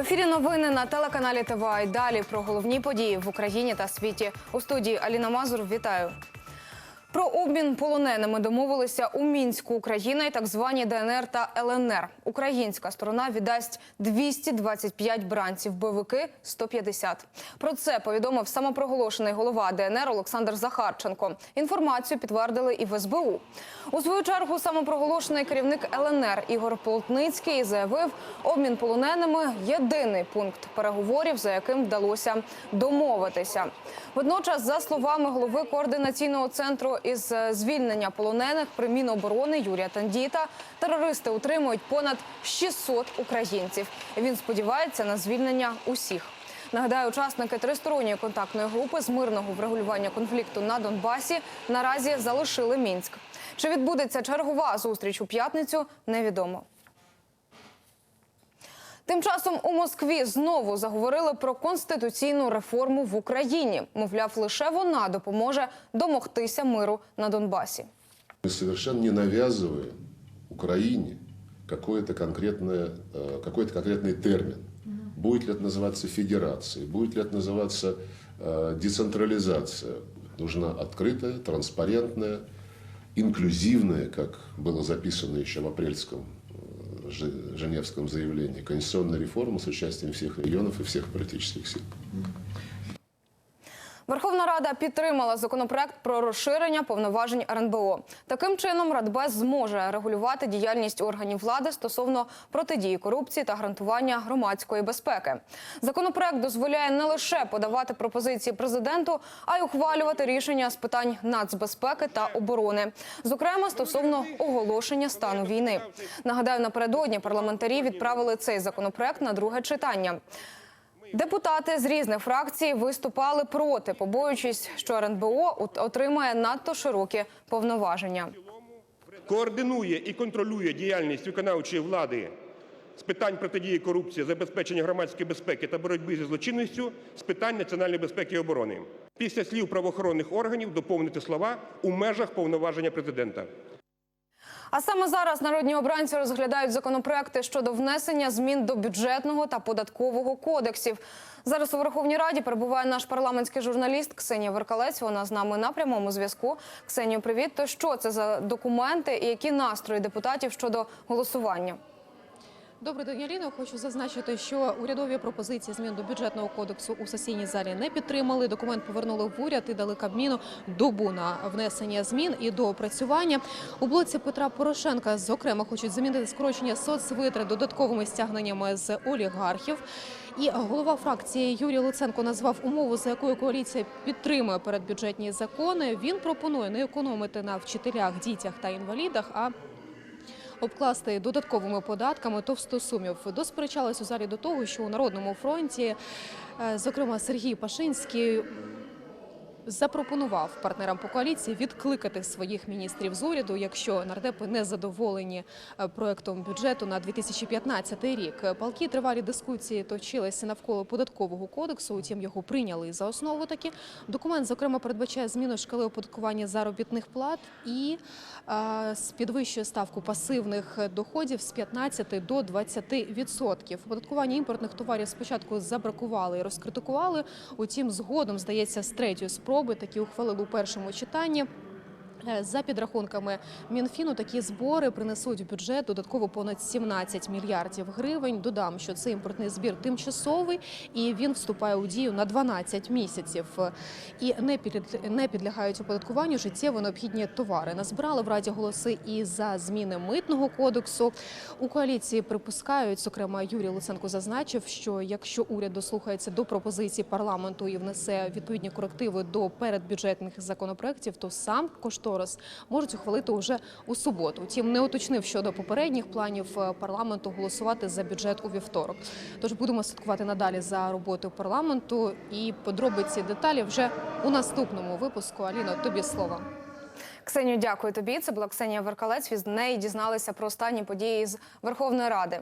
ефірі новини на телеканалі ТВА. І далі про головні події в Україні та світі. У студії Аліна Мазур. Вітаю. Про обмін полоненими домовилися у мінську Україна і так звані ДНР та ЛНР. Українська сторона віддасть 225 бранців, бойовики 150. Про це повідомив самопроголошений голова ДНР Олександр Захарченко. Інформацію підтвердили і в СБУ. У свою чергу самопроголошений керівник ЛНР Ігор Полтницький заявив, обмін полоненими єдиний пункт переговорів, за яким вдалося домовитися. Водночас, за словами голови координаційного центру із звільнення полонених при Міноборони Юрія Тандіта, терористи утримують понад 600 українців. Він сподівається на звільнення усіх. Нагадаю, учасники тристоронньої контактної групи з мирного врегулювання конфлікту на Донбасі наразі залишили Мінськ. Чи відбудеться чергова зустріч у п'ятницю, невідомо. Тим часом у Москві знову заговорили про конституційну реформу в Україні. Мовляв, лише вона допоможе домогтися миру на Донбасі. Мы совершенно не навязываем Украине какое-то конкретное, э, какой-то конкретный термин. Будет ли это называться федерацией, будет ли это называться э, децентрализация. Нужна открытая, транспарентная, инклюзивная, как было записано еще в апрельском э, Женевском заявлении, конституционная реформа с участием всех регионов и всех политических сил. Верховна Рада підтримала законопроект про розширення повноважень РНБО. Таким чином, Радбез зможе регулювати діяльність органів влади стосовно протидії корупції та гарантування громадської безпеки. Законопроект дозволяє не лише подавати пропозиції президенту, а й ухвалювати рішення з питань нацбезпеки та оборони, зокрема стосовно оголошення стану війни. Нагадаю, напередодні парламентарі відправили цей законопроект на друге читання. Депутати з різних фракцій виступали проти, побоюючись, що РНБО отримає надто широкі повноваження. координує і контролює діяльність виконавчої влади з питань протидії корупції, забезпечення громадської безпеки та боротьби зі злочинністю з питань національної безпеки і оборони. Після слів правоохоронних органів доповнити слова у межах повноваження президента. А саме зараз народні обранці розглядають законопроекти щодо внесення змін до бюджетного та податкового кодексів. Зараз у Верховній Раді перебуває наш парламентський журналіст Ксенія Веркалець. Вона з нами на прямому зв'язку. Ксенію, привіт. То що це за документи і які настрої депутатів щодо голосування? Добрий день, Аліно. Хочу зазначити, що урядові пропозиції змін до бюджетного кодексу у сесійній залі не підтримали. Документ повернули в уряд і дали Кабміну добу на внесення змін і до опрацювання. У блоці Петра Порошенка, зокрема, хочуть замінити скорочення соцвитрат додатковими стягненнями з олігархів. І голова фракції Юрій Луценко назвав умову, за якою коаліція підтримує передбюджетні закони. Він пропонує не економити на вчителях, дітях та інвалідах, а обкласти додатковими податками товстосумів. Досперечались у залі до того, що у Народному фронті, е, зокрема Сергій Пашинський, запропонував партнерам по коаліції відкликати своїх міністрів з уряду, якщо нардепи не задоволені е, проектом бюджету на 2015 рік. Палки тривалі дискусії точилися навколо податкового кодексу. Утім, його прийняли за основу. Таки документ зокрема передбачає зміну шкали оподаткування заробітних плат і е, підвищує ставку пасивних доходів з 15 до 20 відсотків. Оподаткування імпортних товарів спочатку забракували і розкритикували. Утім, згодом здається, з третьої спроби такі ухвалили у першому читанні. Е, За підрахунками Мінфіну, такі збори принесуть в бюджет додатково понад 17 мільярдів гривень. Додам, що цей імпортний збір тимчасовий і він вступає у дію на 12 місяців. І не під- не підлягають оподаткуванню життєво необхідні товари. Назбирали в раді голоси і за зміни митного кодексу. У коаліції припускають, зокрема Юрій Луценко зазначив, що якщо уряд дослухається до пропозицій парламенту і внесе відповідні корективи до передбюджетних законопроєктів, то сам кошторис можуть ухвалити уже у суботу. Втім, не уточнив щодо попередніх планів е, парламенту голосувати за бюджет у вівторок. Тож будемо слідкувати надалі за роботою парламенту і подробиці деталі вже у наступному випуску. Аліно, тобі слово. Ксенію, дякую тобі. Це була Ксенія Веркалець. Від неї дізналися про останні події з Верховної Ради.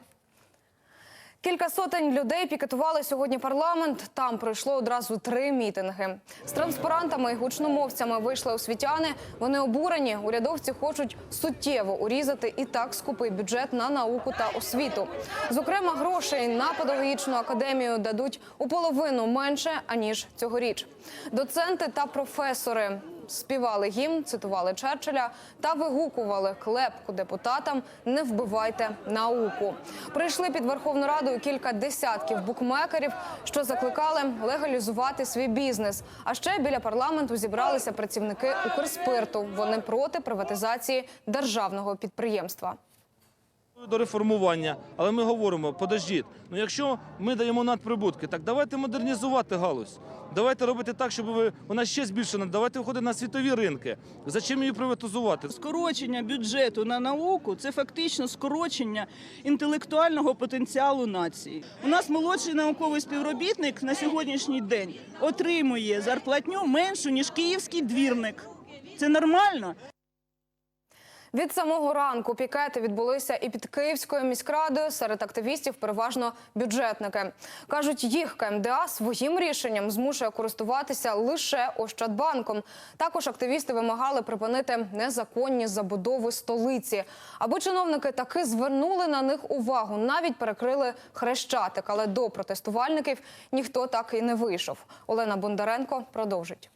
Кілька сотень людей пікетували сьогодні парламент. Там пройшло одразу три мітинги. З транспарантами і гучномовцями вийшли освітяни. Вони обурені. Урядовці хочуть суттєво урізати і так скупий бюджет на науку та освіту. Зокрема, грошей на педагогічну академію дадуть у половину менше аніж цьогоріч. Доценти та професори співали гімн, цитували Черчилля та вигукували клепку депутатам Не вбивайте науку. Прийшли під Верховну Раду кілька десятків букмекерів, що закликали легалізувати свій бізнес. А ще біля парламенту зібралися працівники Укрспирту. Вони проти приватизації державного підприємства. До реформування, але ми говоримо, подождіть, ну якщо ми даємо надприбутки, так давайте модернізувати галузь. Давайте робити так, щоб ви- вона ще збільшена. Давайте виходити на світові ринки. Зачем її приватизувати? Скорочення бюджету на науку це фактично скорочення інтелектуального потенціалу нації. У нас молодший науковий співробітник на сьогоднішній день отримує зарплатню меншу ніж київський двірник. Це нормально. Від самого ранку пікети відбулися і під Київською міськрадою. Серед активістів переважно бюджетники. Кажуть, їх КМДА своїм рішенням змушує користуватися лише Ощадбанком. Також активісти вимагали припинити незаконні забудови столиці. Аби чиновники таки звернули на них увагу, навіть перекрили хрещатик. Але до протестувальників ніхто так і не вийшов. Олена Бондаренко продовжить.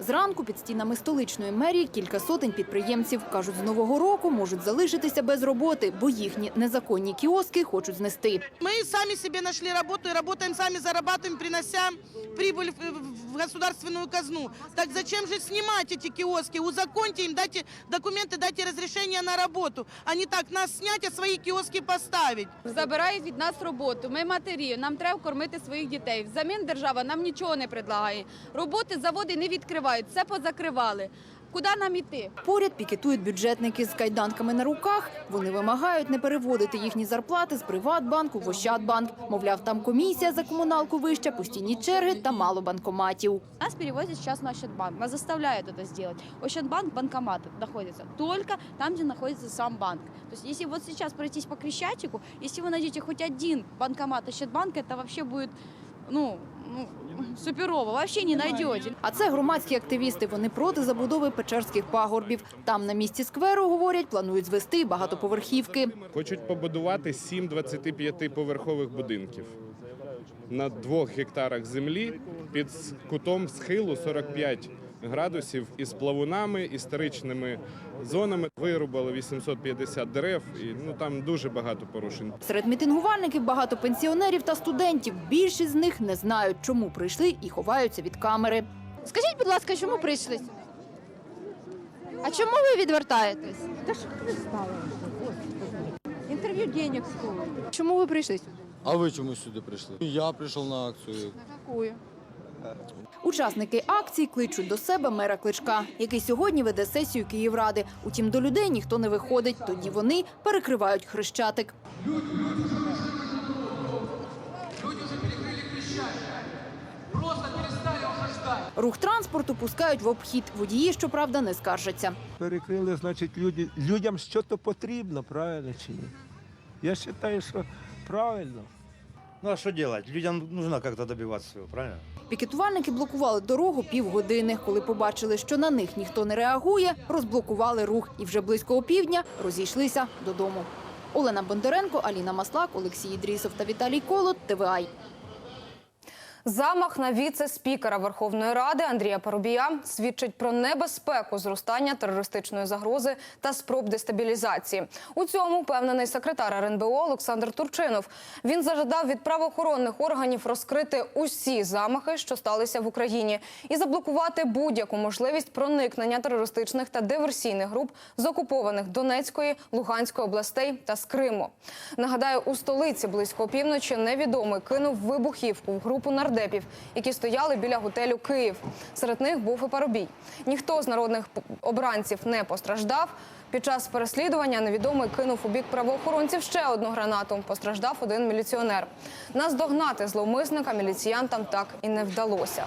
Зранку під стінами столичної мерії кілька сотень підприємців кажуть, з нового року можуть залишитися без роботи, бо їхні незаконні кіоски хочуть знести. Мы сами себе нашли работу и работаем сами, зарабатываем, принося прибыль в в государственную казну. Так зачем же снимать эти киоски? Узаконьте им, дайте документы, дайте разрешение на работу, а не так нас снять, а свои киоски поставить. забирають від нас роботу. Ми матері, нам треба кормити своїх дітей. Взамін держава нам нічого не предлагає. Роботи заводи не відкривають, все позакривали. Куди нам іти? Поряд пікетують бюджетники з кайданками на руках. Вони вимагають не переводити їхні зарплати з Приватбанку в Ощадбанк. Мовляв, там комісія за комуналку вища, постійні черги та мало банкоматів. Нас перевозят сейчас на Ощадбанк. Нас заставляют это сделать. Ощадбанк, банкоматы находятся только там, где находится сам банк. То есть если вот сейчас пройтись по Крещатику, если вы найдете хоть один банкомат Ощадбанка, это вообще будет, ну, ну суперово. Вообще не найдете. А це громадські активісти. Вони проти забудови печерських пагорбів. Там на місці скверу, говорять, планують звести багатоповерхівки. Хочуть побудувати сім 25-поверхових будинків на двох гектарах землі під кутом схилу 45 градусів із плавунами, історичними зонами. Вирубали 850 дерев, і ну там дуже багато порушень. Серед мітингувальників багато пенсіонерів та студентів. Більшість з них не знають, чому прийшли і ховаються від камери. Скажіть, будь ласка, чому прийшли? А чому ви відвертаєтесь? Інтерв'ю денег стоїть. Чому ви прийшли? А ви чому сюди прийшли? Я прийшов на акцію. Какую? Учасники акції кличуть до себе мера Кличка, який сьогодні веде сесію Київради. Утім, до людей ніхто не виходить. Тоді вони перекривають хрещатик. Рух транспорту пускають в обхід. Водії, щоправда, не скаржаться. перекрили, значить, люди, людям щось потрібно, правильно чи ні? Я вважаю, що правильно. Ну а що делать? Людям нужно как-то добиватися своего, правильно? Пікетувальники блокували дорогу півгодини. Коли побачили, що на них ніхто не реагує, розблокували рух і вже близько опівдня розійшлися додому. Олена Бондаренко, Аліна Маслак, Олексій Ідрісов та Віталій Колот. ТВА. Замах на віце-спікера Верховної Ради Андрія Парубія свідчить про небезпеку зростання терористичної загрози та спроб дестабілізації. У цьому впевнений секретар РНБО Олександр Турчинов. Він зажадав від правоохоронних органів розкрити усі замахи, що сталися в Україні, і заблокувати будь-яку можливість проникнення терористичних та диверсійних груп з окупованих Донецької, Луганської областей та з Криму. Нагадаю, у столиці близько опівночі невідомий кинув вибухівку в групу нардепів, які стояли біля готелю Київ. Серед них був і Парубій. Ніхто з народних обранців не постраждав. Під час переслідування невідомий кинув у бік правоохоронців ще одну гранату. Постраждав один міліціонер. Наздогнати зловмисника міліціянтам так і не вдалося.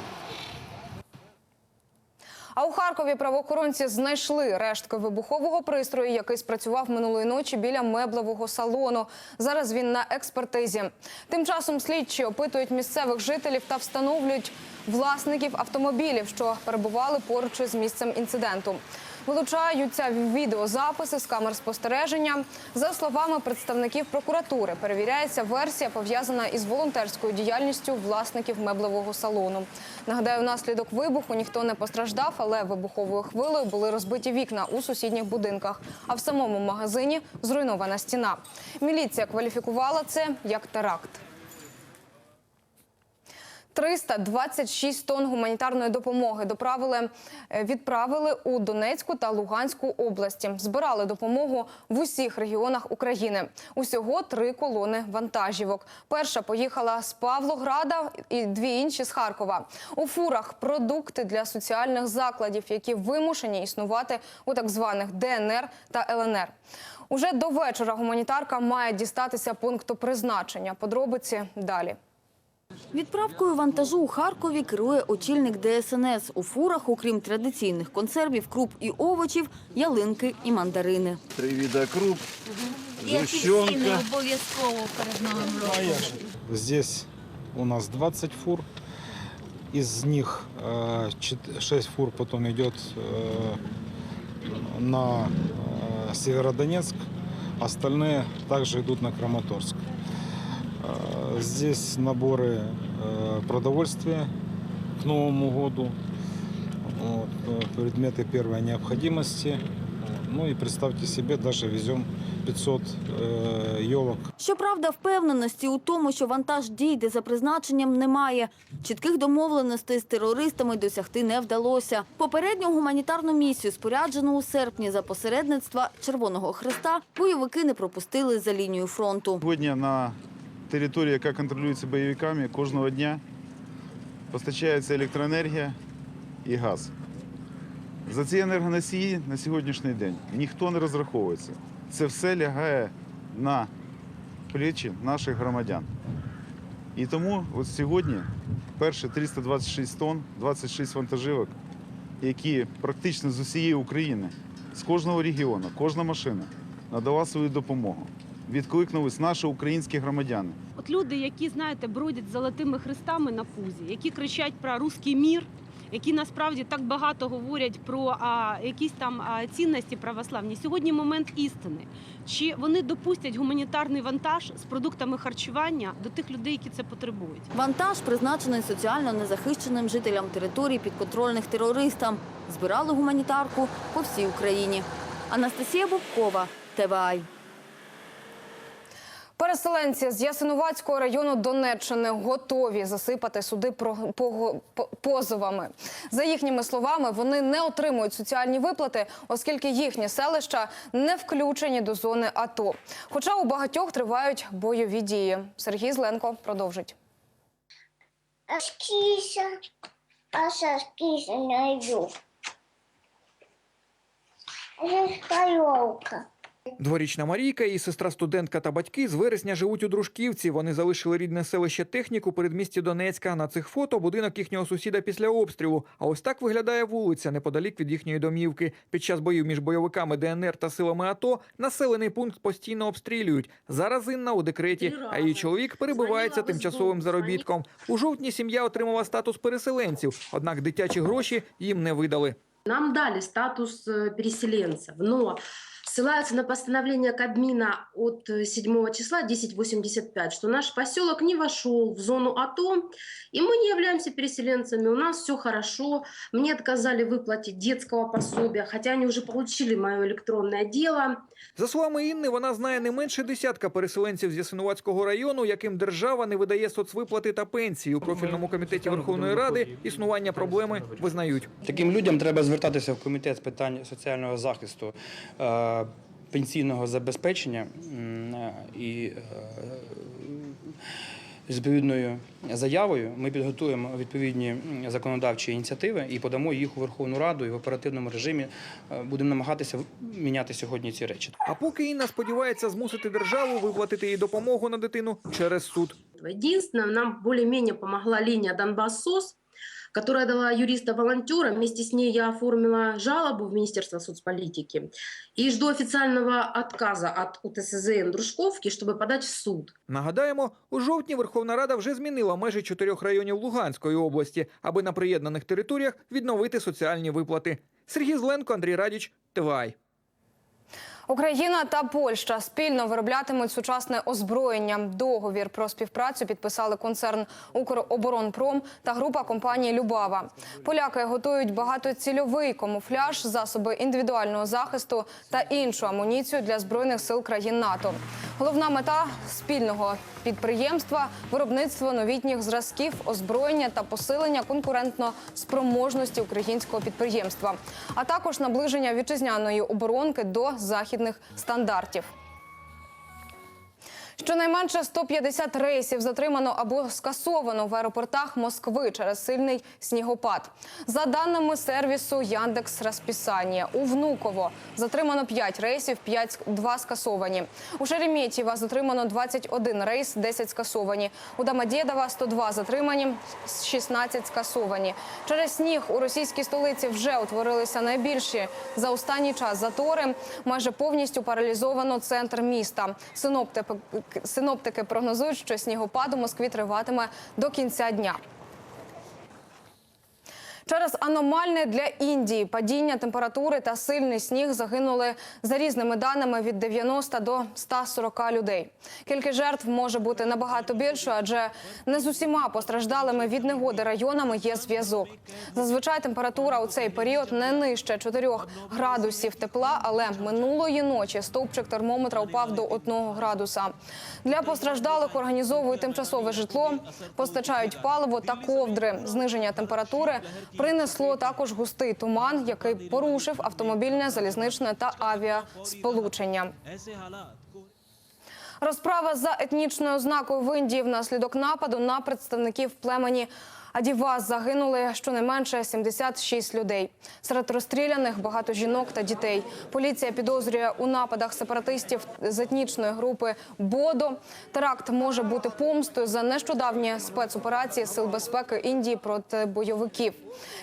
А у Харкові правоохоронці знайшли рештки вибухового пристрою, який спрацював минулої ночі біля меблевого салону. Зараз він на експертизі. Тим часом слідчі опитують місцевих жителів та встановлюють власників автомобілів, що перебували поруч із місцем інциденту. Вилучаються відеозаписи з камер спостереження. За словами представників прокуратури, перевіряється версія, пов'язана із волонтерською діяльністю власників меблевого салону. Нагадаю, внаслідок вибуху ніхто не постраждав, але вибуховою хвилею були розбиті вікна у сусідніх будинках. А в самому магазині зруйнована стіна. Міліція кваліфікувала це як теракт. 326 тонн гуманітарної допомоги доправили, е, відправили у Донецьку та Луганську області. Збирали допомогу в усіх регіонах України. Усього три колони вантажівок. Перша поїхала з Павлограда і дві інші з Харкова. У фурах продукти для соціальних закладів, які вимушені існувати у так званих ДНР та ЛНР. Уже до вечора гуманітарка має дістатися пункту призначення. Подробиці далі. Відправкою вантажу у Харкові керує очільник ДСНС. У фурах, окрім традиційних консервів, круп і овочів, ялинки і мандарини. Три вида круп, згущенка. обов'язково перед новим роком. Здесь у нас 20 фур. Из них 6 фур потом идет э, на э, Северодонецк. Остальные также идут на Краматорск. Э, Здесь наборы э, продовольствия к Новому году. Вот, э, предметы первой необходимости. Ну и представьте себе, даже везем 500 э, елок Щоправда, впевненості у тому, що вантаж дійде за призначенням, немає. Чітких домовленостей з терористами досягти не вдалося. Попередню гуманітарну місію, споряджену у серпні за посередництва Червоного Христа, бойовики не пропустили за лінію фронту. Сьогодні на території, яка контролюється бойовиками, кожного дня постачається електроенергія і газ. За ці енергоносії на сьогоднішній день ніхто не розраховується. Це все лягає на плечі наших громадян. І тому от сьогодні перші 326 тонн, 26 вантажівок, які практично з усієї України, з кожного регіону, кожна машина надала свою допомогу. Відкликнулись наші українські громадяни. От люди, які знаєте, бродять з золотими хрестами на пузі, які кричать про руський мір, які насправді так багато говорять про а, якісь там а, цінності православні. Сьогодні момент істини. Чи вони допустять гуманітарний вантаж з продуктами харчування до тих людей, які це потребують? Вантаж призначений соціально незахищеним жителям територій підконтрольних терористам. Збирали гуманітарку по всій Україні. Анастасія Бубкова, ТВАЙ. Переселенці з Ясинуватського району Донеччини готові засипати суди позовами. За їхніми словами, вони не отримують соціальні виплати, оскільки їхні селища не включені до зони АТО. Хоча у багатьох тривають бойові дії. Сергій Зленко продовжить. Скися, Паша скися найду. Скайовка. Дворічна Марійка, її сестра студентка та батьки з вересня живуть у Дружківці. Вони залишили рідне селище техніку передмісті Донецька. На цих фото будинок їхнього сусіда після обстрілу. А ось так виглядає вулиця неподалік від їхньої домівки. Під час боїв між бойовиками ДНР та силами АТО населений пункт постійно обстрілюють. Зараз Інна у декреті, а її чоловік перебувається тимчасовим заробітком. У жовтні сім'я отримала статус переселенців, однак дитячі гроші їм не видали. Нам дали статус э, переселенцев, но ссылаются на постановление Кабмина от э, 7 числа 1085, что наш поселок не вошел в зону АТО, и мы не являемся переселенцами, у нас все хорошо. Мне отказали в выплате детского пособия, хотя они уже получили мое электронное дело. За словами Інни, вона знає не менше десятка переселенців з Ясинуватського району, яким держава не видає соцвиплати та пенсії. У профільному комітеті Верховної Ради існування проблеми визнають. Таким людям треба звертатися в комітет з питань соціального захисту, е, пенсійного забезпечення е, і е, з відповідною заявою ми підготуємо відповідні законодавчі ініціативи і подамо їх у Верховну Раду і в оперативному режимі е, будемо намагатися міняти сьогодні ці речі. А поки Інна сподівається змусити державу виплатити їй допомогу на дитину через суд. Единственное, нам более-менее помогла линия Донбасс СОС. Которая дала юриста-волонтера. Вместе с ней я оформила жалобу в Министерство соцполитики и жду официального отказа от УТСЗН Дружковки, чтобы подать в суд. Нагадаємо, у жовтні Верховна Рада вже змінила межі чотирьох районів Луганської області, аби на приєднаних територіях відновити соціальні виплати. Сергій Зленко, Андрій Радіч, ТВАЙ. Україна та Польща спільно вироблятимуть сучасне озброєння. Договір про співпрацю підписали концерн «Укроборонпром» та група компанії Любава. Поляки готують багатоцільовий камуфляж, засоби індивідуального захисту та іншу амуніцію для збройних сил країн НАТО. Головна мета спільного підприємства виробництво новітніх зразків, озброєння та посилення конкурентно спроможності українського підприємства, а також наближення вітчизняної оборонки до західних стандартів. Щонайменше 150 рейсів затримано або скасовано в аеропортах Москви через сильний снігопад. За даними сервісу Яндекс Розписання, у Внуково затримано 5 рейсів, 5, 2 скасовані. У Шереметьєво затримано 21 рейс, 10 скасовані. У Домодєдова 102 затримані, 16 скасовані. Через сніг у російській столиці вже утворилися найбільші за останній час затори. Майже повністю паралізовано центр міста. Синоптики, синоптики прогнозують, що снігопад у Москві триватиме до кінця дня. Через аномальне для Індії падіння температури та сильний сніг загинули за різними даними від 90 до 140 людей. Кількість жертв може бути набагато більшою, адже не з усіма постраждалими від негоди районами є зв'язок. Зазвичай температура у цей період не нижче 4 градусів тепла, але минулої ночі стовпчик термометра упав до 1 градуса. Для постраждалих організовують тимчасове житло, постачають паливо та ковдри. Зниження температури принесло також густий туман, який порушив автомобільне, залізничне та авіасполучення. Розправа за етнічною ознакою в Індії внаслідок нападу на представників племені Адівас загинули щонайменше 76 людей. Серед розстріляних багато жінок та дітей. Поліція підозрює у нападах сепаратистів з етнічної групи Бодо. Теракт може бути помстою за нещодавні спецоперації Сил безпеки Індії проти бойовиків.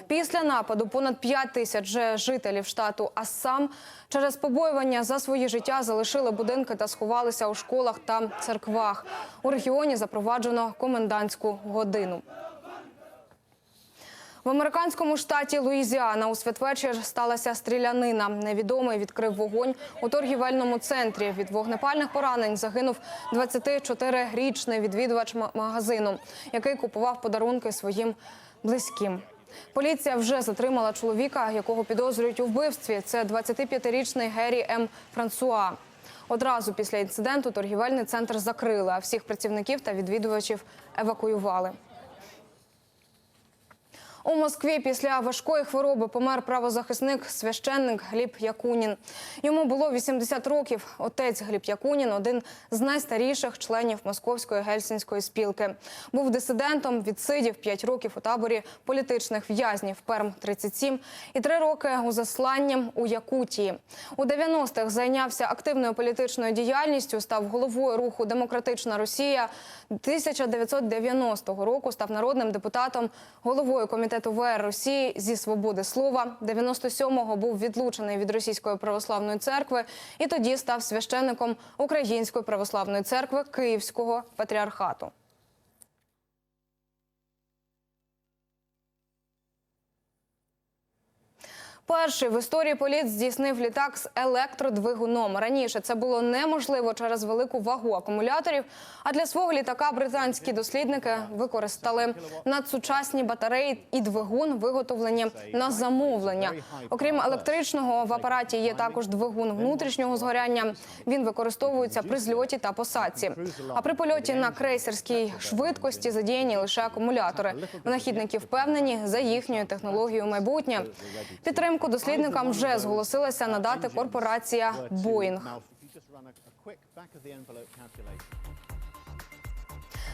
Після нападу понад 5 тисяч жителів штату Ассам через побоювання за свої життя залишили будинки та сховалися у школах та церквах. У регіоні запроваджено комендантську годину. В американському штаті Луїзіана у святвечір сталася стрілянина. Невідомий відкрив вогонь у торгівельному центрі. Від вогнепальних поранень загинув 24-річний відвідувач магазину, який купував подарунки своїм близьким. Поліція вже затримала чоловіка, якого підозрюють у вбивстві. Це 25-річний Геррі М. Франсуа. Одразу після інциденту торгівельний центр закрили, а всіх працівників та відвідувачів евакуювали. У Москві після важкої хвороби помер правозахисник священник Гліб Якунін. Йому було 80 років. Отець Гліб Якунін один з найстаріших членів Московської гельсінської спілки. Був дисидентом, відсидів 5 років у таборі політичних в'язнів Перм 37 і 3 роки у засланні у Якутії. У 90-х зайнявся активною політичною діяльністю, став головою руху Демократична Росія. 1990 року став народним депутатом, головою комітету ВР Росії зі свободи слова. 97-го був відлучений від російської православної церкви і тоді став священником Української православної церкви Київського патріархату. Перший в історії політ здійснив літак з електродвигуном. Раніше це було неможливо через велику вагу акумуляторів. А для свого літака британські дослідники використали надсучасні батареї і двигун, виготовлені на замовлення. Окрім електричного, в апараті є також двигун внутрішнього згоряння. Він використовується при зльоті та посадці. А при польоті на крейсерській швидкості задіяні лише акумулятори. Винахідники впевнені за їхньою технологією майбутнє. Підтримку дослідникам вже зголосилася надати корпорація Боїнг.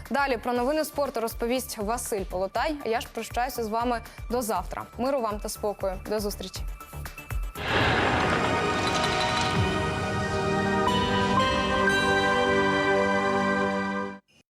Далі про новини спорту розповість Василь Полотай. Я ж прощаюся з вами до завтра. Миру вам та спокою. До зустрічі.